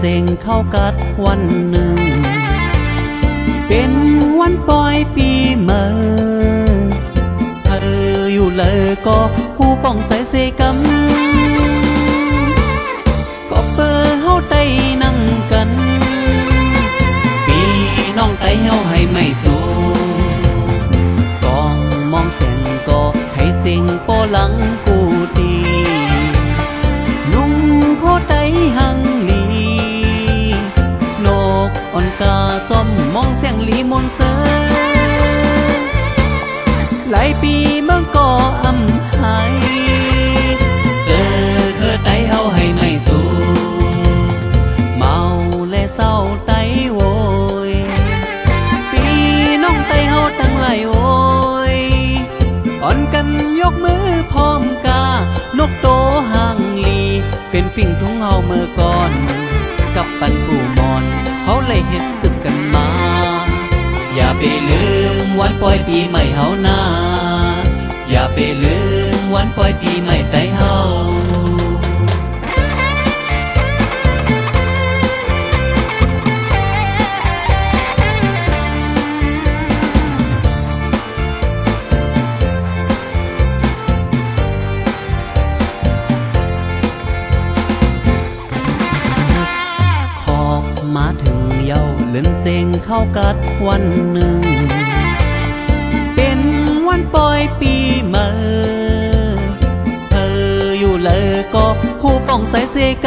เจงเข้ากัดวันหนึ่ง เป็นวันปล่อยปีเมื่อเธออยู่เลยก็ผู้ป้องใส่เสกำก็เปิดเฮาได้นั่งกัน ปีน้องไตเฮาให้ไม่สูงกองมองแสงก็ให้เสียงโปหลังกูดีนุ่งโคไตหังีมนเสหลายปีเมื่อก็อำหายเจอเธอไตเฮาให้ไม่สูเมาและเศร้าไตโวยปีน้องไตเฮาตั้งหลายโอยอ่อนกันยกมือพร้อมกานกโตห่างลี เป็นฟิ่งทุ่งเฮาเมื่อก่อน กับปันกูมอน เขาเลยเฮ็ดสึกกันมา อย่าไปลืมวันปล่อยปีใหม่เฮานาอย่าไปลืมวันปล่อยปีใหม่ไต้เฮาขอมาถึง เย้าเล่นเจงเข้ากัดวันหนึ่ง เป็นวันปล่อยปีเมื่อเธออยู่เลยก็ผู้ป้องใจเสก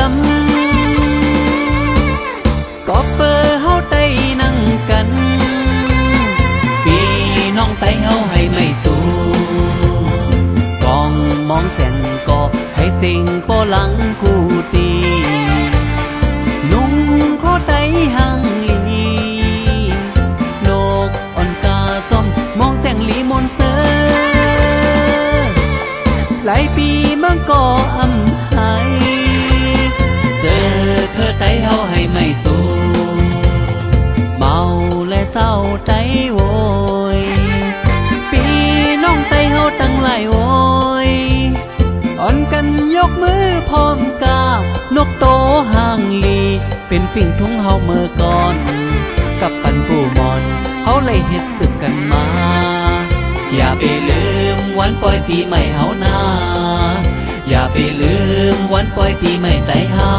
ำก็เปิดเฮาได้นั่งกัน ปีน้องไตเฮาให้ไม่สูงกองมองแสงก็ให้สิ่งโปหลังกูดีนุ่งโคไตหัง หลายปีมื่อก็อำหายเจอเธอไตเฮาให้ไม่สูงเมาและเศร้าใจโวยปีน้องไตเฮาตั้งหลายโวยอ่อนกันยกมือพร้อมกานกโตห่างลี เป็นฟิ่งทุ่งเฮาเมื่อก่อน กับปันปูมอนเฮาเลยเฮ็ดสึกกันมา อย่าไปลืม วันปล่อยปีใหม่เฮานา อย่าไปลืมวันปล่อยปีใหม่ใจเฮา